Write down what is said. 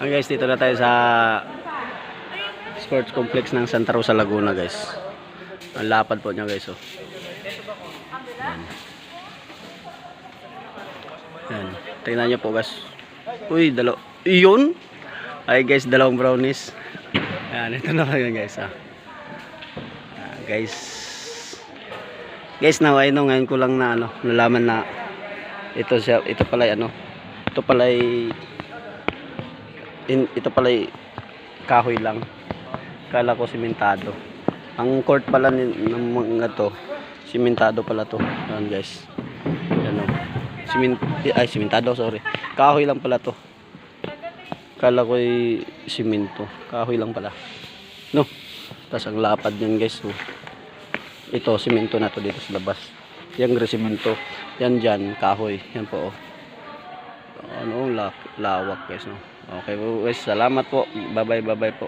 Okay guys, dito na tayo sa sports complex ng Santa Rosa, Laguna guys. Ang lapad po niya guys oh. Yan. Tingnan niyo po guys. Uy, dalaw. Iyon. Ay guys, dalawang brownies. Yan, ito na kayo guys ah. Ah, guys. Guys, naway no ngayon ko lang na ano, nalaman na ito siya, ito pala ano. Ito pala ay in, ito pala ay kahoy lang. Kala ko simentado. Ang court pala ng mga to, simentado pala to. Yan guys. Yan o. Simin, ay, simentado, sorry. Kahoy lang pala to. Kala ko ay simento. Kahoy lang pala. No. Tapos ang lapad niyan guys. Oh. Ito, simento na to dito sa labas. Yan simento. Yan dyan, kahoy. Yan po oh. La lawak guys no. Okay po guys, salamat po. Bye bye, bye bye po.